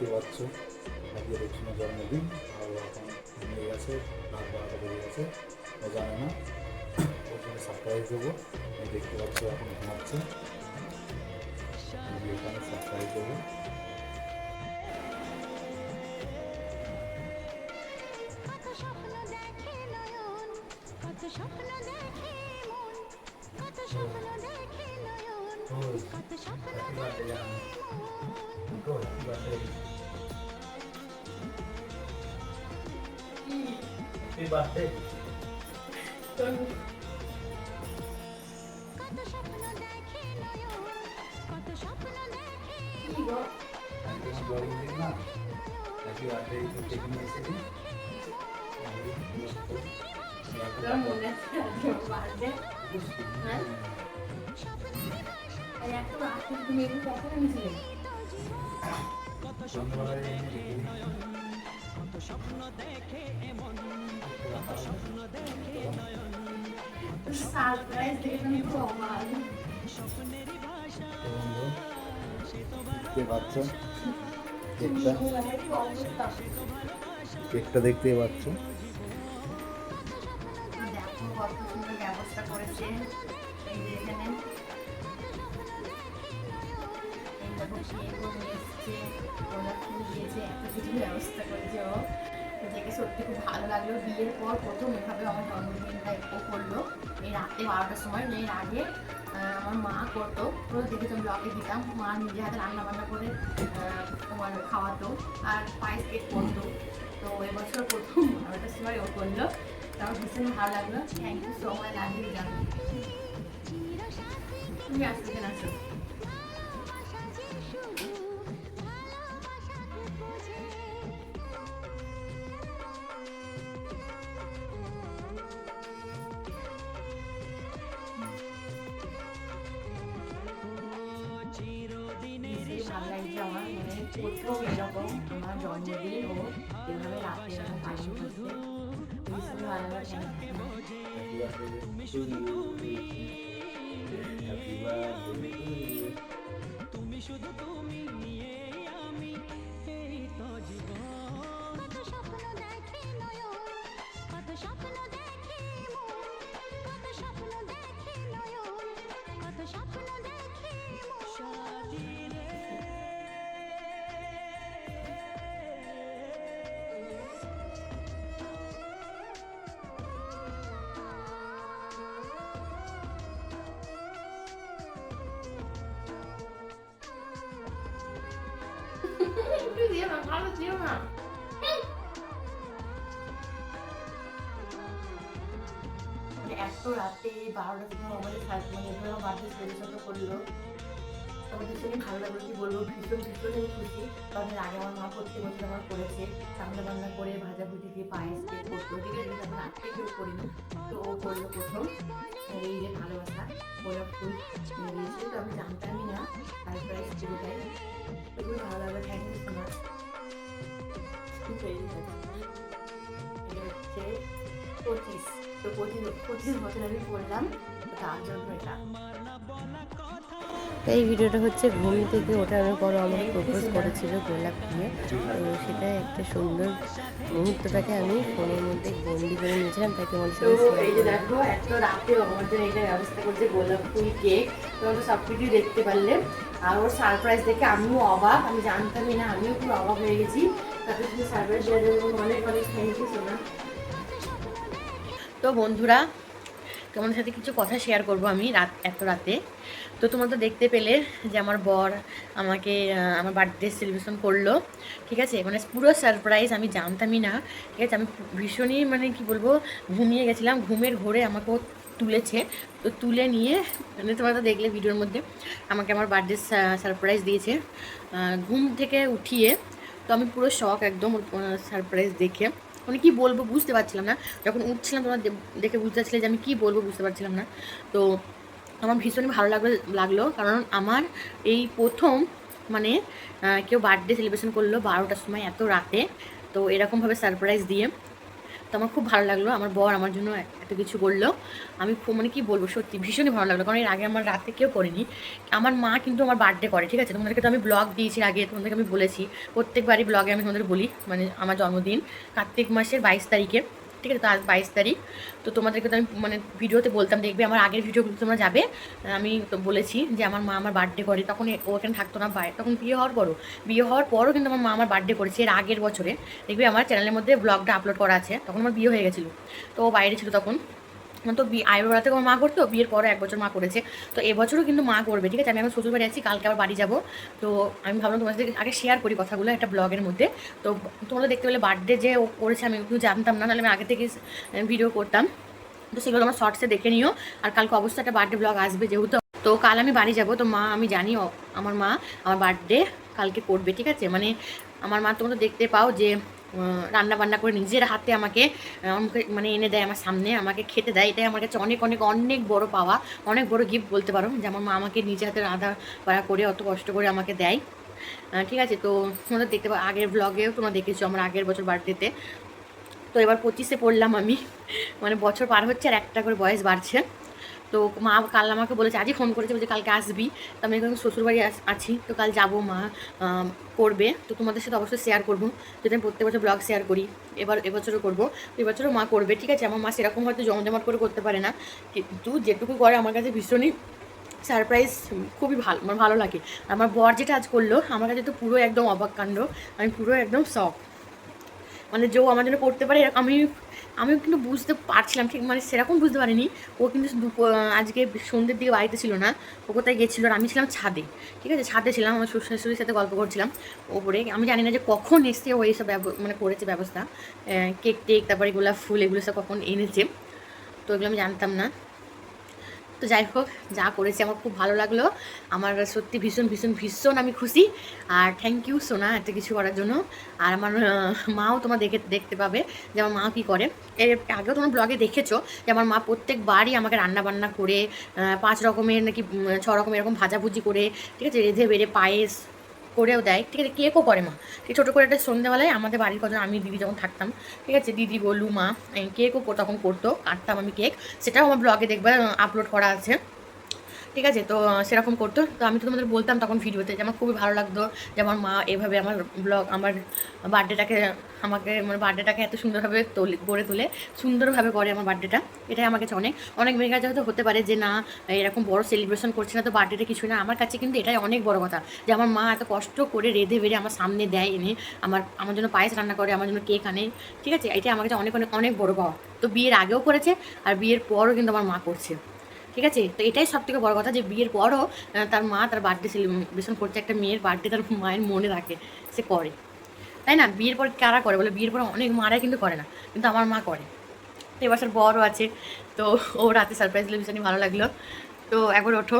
দেখতে পাচ্ছ আজকে রুচিনের জন্মদিন আর এখন ঘুমিয়ে গেছে রাত বারোটা বেজে গেছে ও জানে না। ওর জন্য সারপ্রাইজ দেবো। দেখতে পাচ্ছ এখন ঘুমাচ্ছে। আমি এখানে সারপ্রাইজ দেবো। কত স্বপ্ন দেখে নয়ন কত স্বপ্ন দেখে মন কত স্বপ্ন দেখে নয়ন কত স্বপ্ন দেখে মন কত স্বপ্ন দেখে নয়ন কত স্বপ্ন দেখে মন জন্মদিন না হ্যাপি বার্থডে কেক নিয়ে এসেছি তোর মনে আছে আজকে ওর birthday? হ্যাঁ? আর এত রাতে তুমি এগুলো কখন এনেছিলে? Surprise দেখে তো খুব অবাক। দেখতে পাচ্ছ কেকটা? কেকটা দেখো কত ব্যবস্থা করেছে নিয়ে এসছে গোলাপ ফুল দিয়েছে এত কিছু ব্যবস্থা করেছে ও দেখে সত্যি খুব ভালো লাগল বিয়ের পর প্রথম এভাবে আমার জন্মদিনটা ও করল এই রাতে বারোটার সময় এর আগে আমার মা করতো পুরো দেখে তো ব্লগে দিতাম, মা নিজে হাতে রান্না বান্না করে তোমার খাওয়াতো আর পায়েস কেক করতো তো এবছর প্রথম বারোটার সময় ও করল। তো ভীষণ ভালো লাগল thank you so much love you তুমি আসতে কেন আসো প্রথম এরকম আমার জন্মদিন ও এভাবে রাতে এরকম পালন করছে ভীষণ ভালো লাগছে হ্যাপি বার্থডে একটু দিও না ভালো এত রাতে বারোটার সময় আমাদের মানে এভাবে বার্থডে সেলিব্রেশন করল। আমার ভীষণই ভালো লাগল কি বলব ভীষণ ভীষণই খুশি। তাদের আগে আমার মা প্রত্যেক বছর আমার করেছে। রান্না বান্না করে ভাজা ভুজি দিয়ে পায়েস দিয়ে করতো ঠিক আছে আমরা আজকে কেউ করিনি। তো ও করল প্রথম। এই যে ভালোবাসা, গোলাপ ফুল দিয়েছে, তো আমি জানতামই না। সারপ্রাইজ পুরোটাই। তো খুবই ভালো লাগল থ্যাংক ইউ সো মাচ এটা হচ্ছে পঁচিশ। তো আমি পড়লাম তার জন্য এটা। এই ভিডিওটা হচ্ছে ঘুম থেকে ওঠানোর পর আমাকে প্রপোজ করেছিল গোলাপ দিয়ে তো সেটা একটা সুন্দর মুহূর্তটাকে আমি ফোনের মধ্যে বন্দি করে নিয়েছিলাম তাকে এই যে দেখো এত রাতে আমাদের এইটা ব্যবস্থা করছে গোলাপ ফুল কেক। তোমরা সব কিছুই দেখতে পারলে। আর ওর সারপ্রাইজ দেখে আমিও অবাক আমি জানতামই না আমিও খুব অবাক হয়ে গেছি। তুমি সারপ্রাইজ দেওয়ার জন্য অনেক অনেক থ্যাংক ইউ সোনা। তো বন্ধুরা, তোমাদের সাথে কিছু কথা শেয়ার করব আমি রাত, এত রাতে। তো তোমরা তো দেখতে পেলে যে আমার বর আমাকে আমার বার্থডে সেলিব্রেশন করল, ঠিক আছে? মানে পুরো সারপ্রাইজ আমি জানতামই না, ঠিক আছে? আমি ভীষণই মানে কি বলব, ঘুমিয়ে গেছিলাম, ঘুমের ঘোরে আমাকে তুলেছে। তো তুলে নিয়ে মানে তোমরা তো দেখলে ভিডিওর মধ্যে, আমাকে আমার বার্থডে সারপ্রাইজ দিয়েছে। ঘুম থেকে উঠিয়ে, তো আমি পুরো শখ একদম সারপ্রাইজ দেখে। মানে কী বলব বুঝতে পারছিলাম না। যখন উঠছিলাম তোমার দেখে বুঝতে পারছিলে যে আমি কী বলব বুঝতে পারছিলাম না। তো আমার ভীষণই ভালো লাগল লাগল। কারণ আমার এই প্রথম মানে কেউ বার্থডে সেলিব্রেশন করল বারোটার সময় এত রাতে। তো এরকমভাবে সারপ্রাইজ দিয়ে তো আমার খুব ভালো লাগল। আমার বর আমার জন্য এত কিছু বলল আমি মানে কি বলব সত্যি ভীষণই ভালো লাগল। কারণ এর আগে আমার রাতে কেউ করেনি। আমার মা কিন্তু আমার বার্থডে করে, ঠিক আছে? তোমাদেরকে তো আমি ব্লগ দিয়েছি আগে, তোমাদেরকে আমি বলেছি। প্রত্যেকবারই ব্লগে আমি তোমাদের বলি মানে আমার জন্মদিন কার্তিক মাসের বাইশ তারিখে। ঠিক আছে তো আজ বাইশ তারিখ। তো তোমাদেরকে তো আমি মানে ভিডিওতে বলতাম, দেখবে আমার আগের ভিডিওগুলো তোমরা যাবে। আমি তো বলেছি যে আমার মা আমার বার্থডে করে, তখন ও এখানে থাকতো না বাইরে তখন বিয়ে হওয়ার পরও। বিয়ে হওয়ার পরও কিন্তু আমার মা আমার বার্থডে করেছে এর আগের বছরে। দেখবে আমার চ্যানেলের মধ্যে ব্লগটা আপলোড করা আছে, তখন আমার বিয়ে হয়ে গেছিল। তো ও বাইরে ছিল তখন। তো বিয়ে আইবুড়ো থেকে আমার মা করতো, বিয়ের পরে এক বছর মা করেছে। তো এবছরও কিন্তু মা করবে, ঠিক আছে? আমি আমার শ্বশুর বাড়ি আছি, কালকে আবার বাড়ি যাব। তো আমি ভাবলাম তোমাদের আগে শেয়ার করি কথাগুলো একটা ব্লগের মধ্যে। তো তোমরা দেখতে পেলে বার্থডে যে ও করেছে, আমি একটু জানতাম না, নাহলে আমি আগে থেকে ভিডিও করতাম। তো সেগুলো আমার শর্টসে দেখে নিও। আর কালকে অবশ্যই একটা বার্থডে ব্লগ আসবে যেহেতু। তো কাল আমি বাড়ি যাব, তো মা, আমি জানি আমার মা আমার বার্থডে কালকে করবে, ঠিক আছে? মানে আমার মা তোমরা দেখতে পাও যে রান্না বান্না করে নিজের হাতে আমাকে মানে এনে দেয় আমার সামনে, আমাকে খেতে দেয়। এটাই আমার কাছে অনেক অনেক অনেক বড় পাওয়া, অনেক বড় গিফট বলতে পারো। যেমন মা আমাকে নিজে হাতে রাধা পাড়া করে অত কষ্ট করে আমাকে দেয়। ঠিক আছে, তো তোমরা দেখতে পাও আগের ব্লগেও তোমরা দেখেছ আমার আগের বছর বার্থডেতে তো এবার পঁচিশে পড়লাম আমি। মানে বছর পার হচ্ছে আর একটা করে বয়স বাড়ছে। তো মা কাল আমাকে বলেছে, আজই ফোন করেছে, বলছে কালকে আসবি। তো আমি এখন শ্বশুরবাড়ি আছি, তো কাল যাব মা করবে। তো তোমাদের সাথে অবশ্যই শেয়ার করব, যদি আমি প্রত্যেক বছর ব্লগ শেয়ার করি, এবার, এবছরও করব। এবছরও মা করবে, ঠিক আছে? আমার মা সেরকম হয়তো জমজমাট করে করতে পারে না। কিন্তু যেটুকু করে আমার কাছে ভীষণই সারপ্রাইজ খুবই ভালো, আমার ভালো লাগে। আমার বর যেটা আজ করল, আমার কাছে তো পুরো একদম অবাক কাণ্ড। আমি পুরো একদম শখ মানে যে আমার জন্য করতে পারে আমি আমিও কিন্তু বুঝতে পারছিলাম ঠিক মানে সেরকম বুঝতে পারিনি। ও কিন্তু দুপুর আজকে সন্ধ্যের দিকে বাড়িতে ছিল না, ও কোথায় গেছিল আর আমি ছিলাম ছাদে, ঠিক আছে? ছাদে ছিলাম, আমার শ্বশুর শাশুড়ির সাথে গল্প করছিলাম ওপরে। আমি জানি না যে কখন এসছে ও এইসব মানে করেছে ব্যবস্থা কেক টেক, তারপরে গোলাপ ফুল, এগুলো সব কখন এনেছে, তো এগুলো আমি জানতাম না। তো যাই হোক, যা করেছি আমার খুব ভালো লাগল। আমার সত্যি ভীষণ ভীষণ ভীষণ আমি খুশি। আর থ্যাংক ইউ সোনা, একটা কিছু করার জন্য। আর আমার মাও তোমার দেখে দেখতে পাবে যে আমার মা কী করে। এর আগেও তোমার ব্লগে দেখেছ যে আমার মা প্রত্যেকবারই আমাকে রান্না বান্না করে পাঁচ রকমের নাকি ছ রকমের এরকম ভাজাভুজি করে, ঠিক আছে রেঁধে বেড়ে পায়েস করেও দেয়। ঠিক আছে, কেকও করে মা। ঠিক ছোটো করে একটা সন্ধ্যাবেলায় আমাদের বাড়ির কজন, আমি দিদি যখন থাকতাম, ঠিক আছে, দিদি, বলু, মা কেকও তখন করতো, কাটতাম আমি কেক। সেটাও আমার ব্লগে দেখবে আপলোড করা আছে। ঠিক আছে? তো সেরকম করতো। তো আমি তো তোমাদের বলতাম তখন ভিডিওতে যে আমার খুবই ভালো লাগতো যে আমার মা এভাবে আমার ব্লগ আমার বার্থডেটাকে আমাকে মানে বার্থডেটাকে এত সুন্দরভাবে তোলে, গড়ে তোলে, সুন্দরভাবে করে আমার বার্থডেটা এটাই আমার কাছে অনেক অনেক মেয়ের কাছে হয়তো হতে পারে যে, না, এরকম বড় সেলিব্রেশন করছে না তো বার্থডেটা কিছু না। আমার কাছে কিন্তু এটাই অনেক বড় কথা যে আমার মা এত কষ্ট করে রেঁধে বেড়ে আমার সামনে দেয় এনে, আমার আমার জন্য পায়েস রান্না করে, আমার জন্য কেক আনে। ঠিক আছে? এটা আমার কাছে অনেক অনেক অনেক বড় পাওয়া। তো বিয়ের আগেও করেছে, আর বিয়ের পরও কিন্তু আমার মা করছে। ঠিক আছে? তো এটাই সব থেকে বড় কথা যে বিয়ের পরও তার মা তার বার্থডে সেলিব্রেশন করছে, একটা মেয়ের বার্থডে তার মায়ের মনে রাখে, সে করে। তাই না? বিয়ের পর কারা করে বলে? বিয়ের পর অনেক মারা কিন্তু করে না, কিন্তু আমার মা করে। তো এবছর বড়ও আছে, তো ও রাতে সারপ্রাইজ দিলে ভীষণই ভালো লাগল। তো একবার ওঠো।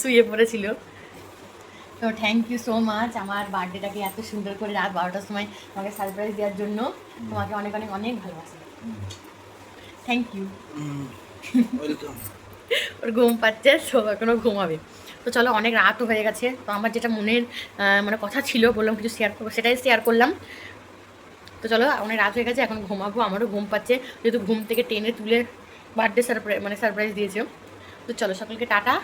শুয়ে পড়েছিল। তো থ্যাংক ইউ সো মাচ আমার বার্থডেটাকে এত সুন্দর করে রাত বারোটার সময় আমাকে সারপ্রাইজ দেওয়ার জন্য। তোমাকে অনেক অনেক অনেক ভালোবাসি। থ্যাংক ইউ ওয়েলকাম ওর ঘুম পাচ্ছে তো এখনও ঘুমাবে। তো চলো অনেক রাতও হয়ে গেছে। তো আমার যেটা মনের মানে কথা ছিল বললাম কিছু শেয়ার করব সেটাই শেয়ার করলাম। তো চলো অনেক রাত হয়ে গেছে এখন ঘুমাবো আমারও ঘুম পাচ্ছে। যেহেতু ঘুম থেকে টেনে তুলে বার্থডে সারপ্রাইজ মানে সারপ্রাইজ দিয়েছে। তো চলো সকলকে টাটা।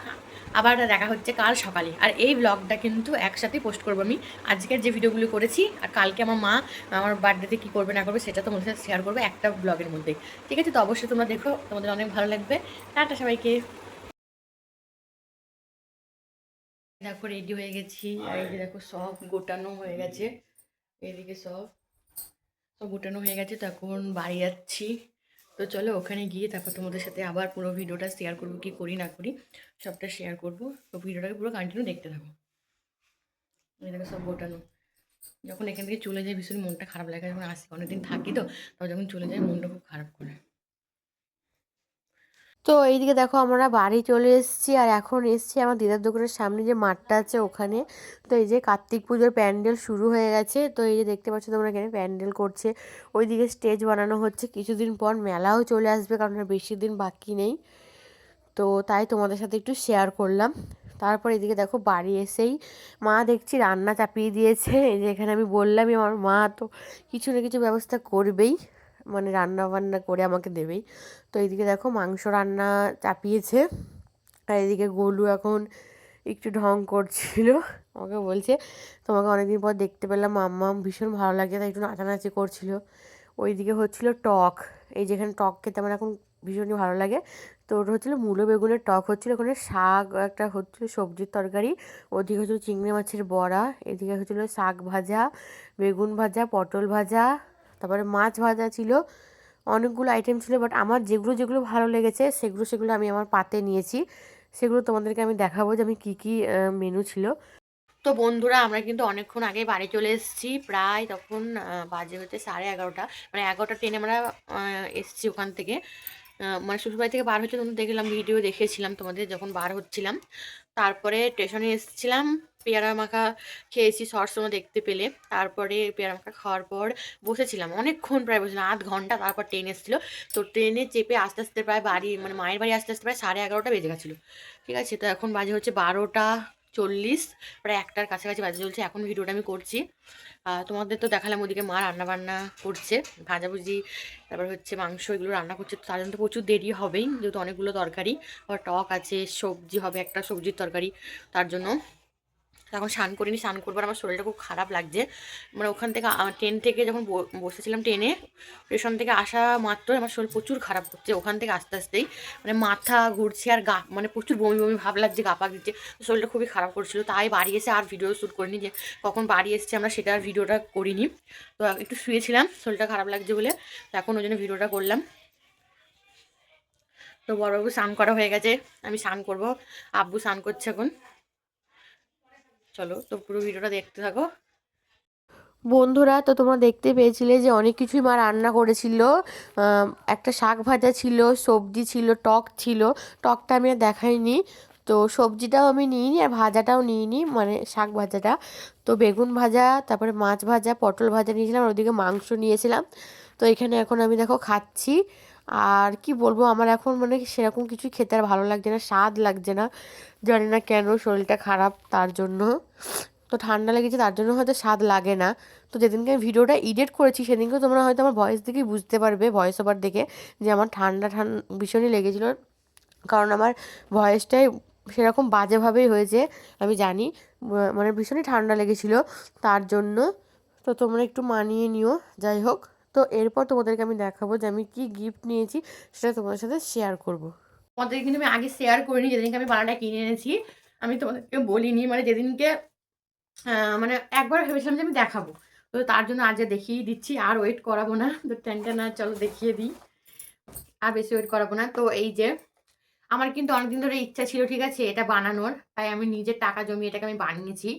আবার দেখা হচ্ছে কাল সকালে। আর এই ব্লগটা কিন্তু একসাথেই পোস্ট করব আমি। আজকের যে ভিডিওগুলো করেছি আর কালকে আমার মা আমার বার্থডেতে কী করবে না করবে সেটা তোমাদের সাথে শেয়ার করবে একটা ব্লগের মধ্যে। ঠিক আছে? তো অবশ্যই তোমরা দেখো তোমাদের অনেক ভালো লাগবে। টাটা সবাইকে। দেখো রেডি হয়ে গেছি। আর এই দেখো সব গোটানো হয়ে গেছে। এদিকে সব সব গোটানো হয়ে গেছে। তো এখন বাড়ি যাচ্ছি। তো চলো ওখানে গিয়ে তারপর তোমাদের সাথে আবার পুরো ভিডিওটা শেয়ার করব, কি করি না করি, সবটা শেয়ার করব। তো ভিডিওটাকে পুরো কন্টিনিউ দেখতে থাকো। এটাকে সব গোটানো। যখন এখান থেকে চলে যায়, ভীষণ মনটা খারাপ লাগে। যখন আসি, অনেকদিন থাকি তো, তখন যখন চলে যায়, মনটা খুব খারাপ করে। তো এইদিকে দেখো আমরা বাড়ি চলে এসেছি আর এখন এসেছি আমার দিদার দোকানের সামনে যে মাঠটা আছে ওখানে। তো এই যে কার্তিক পুজোর প্যান্ডেল শুরু হয়ে গেছে। তো এই যে দেখতে পাচ্ছ তোমরা এখানে প্যান্ডেল করছে। ওইদিকে স্টেজ বানানো হচ্ছে। কিছুদিন পর মেলাও চলে আসবে কারণ বেশি দিন বাকি নেই। তো তাই তোমাদের সাথে একটু শেয়ার করলাম। তারপর এদিকে দেখো বাড়ি এসেই মা দেখছি রান্না চাপিয়ে দিয়েছে। এই যে এখানে আমি বললামই আমার মা তো কিছু না কিছু ব্যবস্থা করবেই। মানে রান্না বান্না করে আমাকে দেবেই তো এইদিকে দেখো মাংস রান্না চাপিয়েছে। আর এদিকে গোলু এখন একটু ঢং করছিল। আমাকে বলছে, তোমাকে অনেকদিন পর দেখতে পেলাম, মাম্মাম ভীষণ ভালো লাগে। তাই একটু নাচানাচি করছিল। ওইদিকে হচ্ছিল টক। এই যেখানে টক খেতে আমার এখন ভীষণই ভালো লাগে। তো ওটা হচ্ছিল মূলো বেগুনের টক। হচ্ছিল ওখানে শাক, একটা হচ্ছিল সবজির তরকারি, ওদিকে হচ্ছিল চিংড়ি মাছের বড়া, এদিকে হচ্ছিল শাক ভাজা, বেগুন ভাজা, পটল ভাজা তারপরে মাছ ভাজা ছিল, অনেকগুলো আইটেম ছিল বাট আমার যেগুলো যেগুলো ভালো লেগেছে, সেগুলো সেগুলো আমি আমার পাতে নিয়েছি। সেগুলো তোমাদেরকে আমি দেখাবো যে আমি কী কী মেনু ছিল। তো বন্ধুরা, আমরা কিন্তু অনেকক্ষণ আগে বাড়ি চলে এসেছি, প্রায় তখন বাজে হচ্ছে সাড়ে এগারোটা। মানে এগারোটা ট্রেনে আমরা এসেছি ওখান থেকে। মানে শ্বশুরবাড়ি থেকে বার হচ্ছে, তখন দেখলাম ভিডিও দেখেছিলাম তোমাদের যখন বার হচ্ছিলাম। তারপরে স্টেশনে এসেছিলাম। পেয়ারা মাখা খেয়েছি শর্টস তোমরা দেখতে পেলে। তারপরে পেয়ারা মাখা খাওয়ার পর বসেছিলাম। অনেকক্ষণ প্রায় বসেছিলাম, আধ ঘণ্টা তারপর ট্রেন এসেছিল। তো ট্রেনে চেপে আস্তে আস্তে প্রায় বাড়ি মানে মায়ের বাড়ি আস্তে আস্তে প্রায় সাড়ে এগারোটা বেজে গেছিল। ঠিক আছে, তো এখন বাজে হচ্ছে বারোটা চল্লিশ, প্রায় একটার কাছাকাছি বাজে চলছে। এখন ভিডিওটা আমি করছি। তোমাদের তো দেখালাম ওদিকে মা রান্না বান্না করছে ভাজাভুজি তারপর হচ্ছে মাংস এগুলো রান্না করছে। তার জন্য তো প্রচুর দেরি হবেই, যেহেতু অনেকগুলো তরকারি, আবার টক আছে, সবজি হবে, একটা সবজির তরকারি, তার জন্য। এখন স্নান করিনি, স্নান করবার আমার শরীরটা খুব খারাপ লাগছে। মানে ওখান থেকে ট্রেন থেকে যখন বসেছিলাম ট্রেনে স্টেশন থেকে আসা মাত্র আমার শরীর প্রচুর খারাপ করছে, ওখান থেকে আস্তে আস্তেই। মানে মাথা ঘুরছে আর গা মানে প্রচুর বমি বমি ভাব লাগছে, গা পা দিচ্ছে শরীরটা খুবই খারাপ করছিল। তাই বাড়ি এসে আর ভিডিও শ্যুট করিনি যে কখন বাড়ি এসেছি আমরা সেটা আর ভিডিওটা করিনি। তো একটু শুয়েছিলাম, শরীরটা খারাপ লাগছে বলে এখন ওই জন্য ভিডিওটা করলাম। তো বড়বাবু স্নান করা হয়ে গেছে, আমি স্নান করব, আব্বু স্নান করছে এখন। চলো, তো পুরো ভিডিওটা দেখতে থাকো। বন্ধুরা, তো তোমরা দেখতে পেয়েছিলে যে অনেক কিছুই মা রান্না করেছিল। একটা শাক ভাজা ছিল, সবজি ছিল, টক ছিল। টকটা আমি আর দেখাইনি। তো সবজিটাও আমি নিইনি আর ভাজাটাও নিইনি মানে শাক ভাজাটা। তো বেগুন ভাজা, তারপরে মাছ ভাজা, পটল ভাজা নিয়েছিলাম আর ওদিকে মাংস নিয়েছিলাম। তো এখানে এখন আমি দেখো খাচ্ছি। আর কি বলব, আমার এখন মানে সেরকম কিছু খেতে আর ভালো লাগছে না, স্বাদ লাগছে না। জানি না কেন শরীরটা খারাপ তার জন্য। তো ঠান্ডা লেগেছে, তার জন্য হয়তো স্বাদ লাগে না। তো যেদিনকে আমি ভিডিওটা এডিট করেছি, সেদিনকে তোমরা হয়তো আমার ভয়েস দেখেই বুঝতে পারবে ভয়েস ওভার দেখে যে আমার ঠান্ডা ঠান্ডা ভীষণই লেগেছিল। কারণ আমার ভয়েসটাই সেরকম বাজেভাবেই হয়েছে, আমি জানি। মানে ভীষণই ঠান্ডা লেগেছিল তার জন্য। তো তোমরা একটু মানিয়ে নিও, যাই হোক। তো এরপর তোমাদেরকে আমি দেখাবো যে আমি কি গিফট নিয়েছি, সেটা তোমাদের সাথে শেয়ার করব। তোমাদের কিন্তু আমি আগে শেয়ার করিনি, যেদিনকে আমি বালাটা কিনে এনেছি, আমি তোমাদেরকে বলিনি মানে যেদিনকে মানে একবার ভেবেছিলাম যে আমি দেখাবো। তো তার জন্য আজ দেখিয়ে দিচ্ছি, আর ওয়েট করাবো না, তো টেনটা না, চলো দেখিয়ে দিই। আর বেশি ওয়েট করাবো না। তো এই যে, আমার কিন্তু অনেকদিন ধরে ইচ্ছা ছিল, ঠিক আছে, এটা বানানোর, তাই আমি নিজের টাকা জমিয়ে এটাকে আমি বানিয়েছি।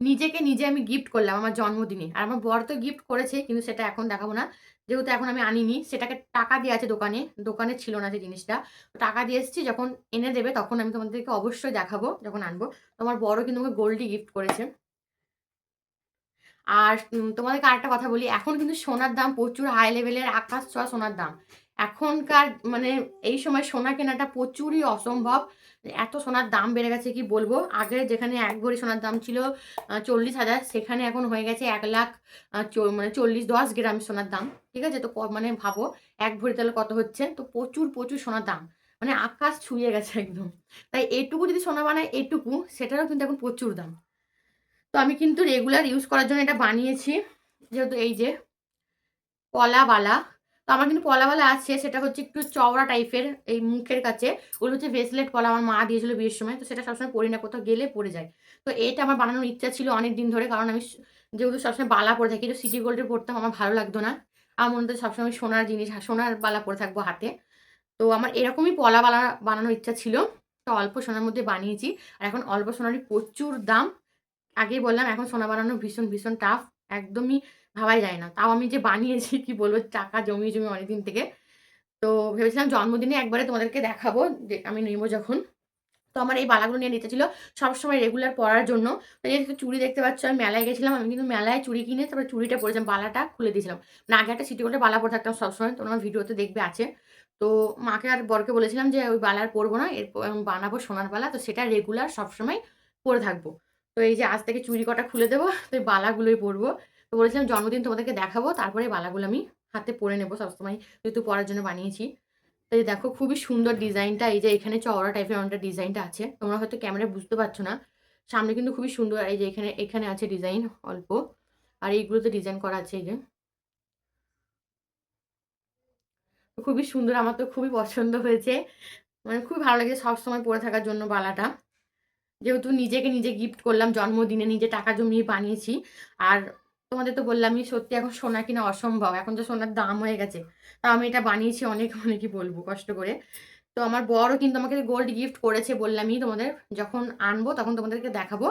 নিজেকে নিজে আমি গিফট করলাম আমার জন্মদিনে। আর আমার বর তো গিফট করেছে, কিন্তু সেটা এখন দেখাবো না। যেহেতু এখন আমি আনিনি, সেটাকে টাকা দিয়ে আছে দোকানে দোকানে ছিল না সেই জিনিসটা। টাকা দিয়ে এসেছি, যখন এনে দেবে তখন আমি তোমাদেরকে অবশ্যই দেখাবো, যখন আনব। তোমার বড় কিন্তু আমাকে গোল্ডই গিফট করেছে। আর তোমাদেরকে আরেকটা কথা বলি, এখন কিন্তু সোনার দাম প্রচুর হাই লেভেলের আকাশ ছোঁয়া সোনার দাম। এখনকার মানে এই সময় সোনা কেনাটা প্রচুরই অসম্ভব। এত সোনার দাম বেড়ে গেছে কি বলব? আগে যেখানে এক ভরি সোনার দাম ছিল চল্লিশ হাজার, সেখানে এখন হয়ে গেছে এক লাখ মানে চল্লিশ দশ গ্রাম সোনার দাম। ঠিক আছে? তো মানে ভাবো, এক ভরি তাহলে কত হচ্ছে? তো প্রচুর প্রচুর সোনার দাম। মানে আকাশ ছুঁয়ে গেছে একদম। তাই এটুকু যদি সোনা বানায় এটুকু, সেটারও কিন্তু এখন প্রচুর দাম। তো আমি কিন্তু রেগুলার ইউজ করার জন্য এটা বানিয়েছি। যেহেতু এই যে পলাবালা তো আমার কিন্তু পলাবালা আছে, সেটা হচ্ছে একটু চওড়া টাইপের এই মুখের কাছে। ওগুলো হচ্ছে ভেসলেট পলা আমার মা দিয়েছিল বিয়ের সময়, তো সেটা সবসময় পরি না, কোথাও গেলে পরে যায়। তো এটা আমার বানানোর ইচ্ছা ছিল অনেক দিন ধরে, কারণ আমি যেহেতু সবসময় বালা পরে থাকি তো সিটি গোল্ডে পরতাম, আমার ভালো লাগতো না। আমার মনে সবসময় সোনার জিনিস, সোনার বালা পরে থাকব হাতে। তো আমার এরকমই পলা বালা বানানোর ইচ্ছা ছিল। তো অল্প সোনার মধ্যে বানিয়েছি, আর এখন অল্প সোনারই প্রচুর দাম। আগেই বললাম, এখন সোনা বানানো ভীষণ ভীষণ টাফ একদমই ভাবাই যায় না। তাও আমি যে বানিয়েছি, কি বলব, টাকা জমিয়ে জমিয়ে অনেকদিন থেকে। তো ভেবেছিলাম জন্মদিনে একবারে তোমাদেরকে দেখাবো যে আমি নেব যখন। তো আমার এই বালাগুলো নিয়ে নিতে ছিল সবসময় রেগুলার পরার জন্য। তো এই যে চুড়ি দেখতে পাচ্ছ, আমি মেলায় গেছিলাম, আমি কিন্তু মেলায় চুড়ি কিনে তারপরে চুড়িটা পরেছিলাম, বালাটা খুলে দিয়েছিলাম। না আগে একটা সিটি গোল্ডের বালা পরে থাকতাম সবসময় তোমরা আমার ভিডিওতে দেখবে আছে। তো মাকে আর বরকে বলেছিলাম যে, ওই বালা আর পরবো না, এরপর বানাবো সোনার বালা। তো সেটা রেগুলার সবসময় পরে থাকব। তো এই যে আজ থেকে চুড়ি কটা খুলে দেবো, তো এই বালাগুলোই পরবো। তো বলেছিলাম জন্মদিন তোমাদেরকে দেখাবো, তারপরে বালাগুলো আমি হাতে পরে নেব সবসময় যেহেতু পরার জন্য বানিয়েছি। তাই দেখো খুবই সুন্দর ডিজাইনটা, এই যে এখানে চওড়া টাইপের অনেকটা ডিজাইনটা আছে, তোমরা হয়তো ক্যামেরায় বুঝতে পারছ না। সামনে কিন্তু খুবই সুন্দর, এই যে এখানে এখানে আছে ডিজাইন অল্প, আর এইগুলোতে ডিজাইন করা আছে এই যে। খুবই সুন্দর, আমার তো খুবই পছন্দ হয়েছে। মানে খুবই ভালো লাগে সবসময় পরে থাকার জন্য বালাটা। যেহেতু নিজেকে নিজে গিফট করলাম, জন্মদিনে নিজে টাকা জমিয়ে বানিয়েছি, আর তোমাদের তো বললামই সত্যি এখন সোনা কিনা অসম্ভব, এখন তো সোনার দাম হয়ে গেছে। তা আমি এটা বানিয়েছি অনেক, অনেকই বলব কষ্ট করে। তো আমার বড়ও কিন্তু আমাকে গোল্ড গিফট করেছে বললামই তোমাদের, যখন আনব তখন তোমাদেরকে দেখাবো।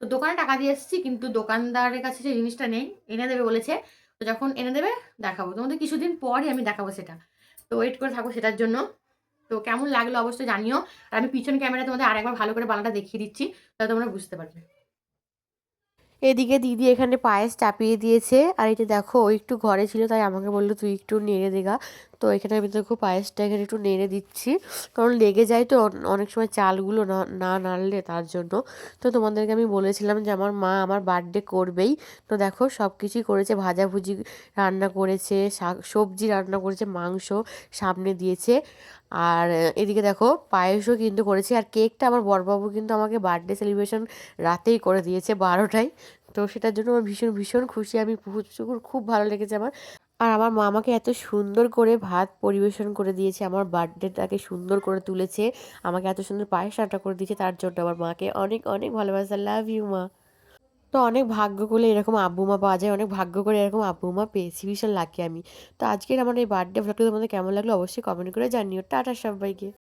তো দোকানে টাকা দিয়ে এসেছি, কিন্তু দোকানদারের কাছে যে জিনিসটা নেই, এনে দেবে বলেছে। তো যখন এনে দেবে, দেখাবো। তোমাদের কিছুদিন পরই আমি দেখাবো সেটা। তো ওয়েট করে থাকো সেটার জন্য। তো কেমন লাগল অবশ্যই জানিও। আর আমি পিছন ক্যামেরা তোমাদের আরেকবার ভালো করে বালাটা দেখিয়ে দিচ্ছি, তাহলে তোমরা বুঝতে পারবে। এদিকে দিদি এখানে পায়েস চাপিয়ে দিয়েছে। আর এটা দেখো, ও একটু ঘরে ছিল, তাই আমাকে বলল, তুই একটু নেড়ে দেগা তো এখানে আমি দেখো পায়েসটা এখানে একটু নেড়ে দিচ্ছি। কারণ লেগে যায় তো অনেক সময় চালগুলো না না নাড়লে তার জন্য। তো তোমাদেরকে আমি বলেছিলাম যে, আমার মা আমার বার্থডে করবেই। তো দেখো সব কিছুই করেছে, ভাজাভুজি রান্না করেছে শাক সবজি রান্না করেছে, মাংস সামনে দিয়েছে। আর এদিকে দেখো পায়েসও কিন্তু করেছি আর কেকটা আমার বড়বাবু কিন্তু আমাকে বার্থডে সেলিব্রেশন রাতেই করে দিয়েছে বারোটায়। তো সেটার জন্য আমার ভীষণ ভীষণ খুশি। আমি প্রচুর খুব ভালো লেগেছে আমার। আর আমার মা আমাকে এত সুন্দর করে ভাত পরিবেশন করে দিয়েছে, আমার বার্থডেটাকে সুন্দর করে তুলেছে, আমাকে এত সুন্দর পায়েস রান্না করে দিয়েছে, তার জন্য আমার মাকে অনেক অনেক ভালোবাসা। লাভ ইউ মা। তো অনেক ভাগ্য করে এরকম আব্বু মা পাওয়া যায়। অনেক ভাগ্য করে এরকম আব্বু মা পেয়েছি। ভীষণ লাকি আমি। তো আজকের আমার এই বার্থডে ভ্লগটা তোমাদের কেমন লাগল অবশ্যই কমেন্ট করে জানিও। টাটা সবাইকে।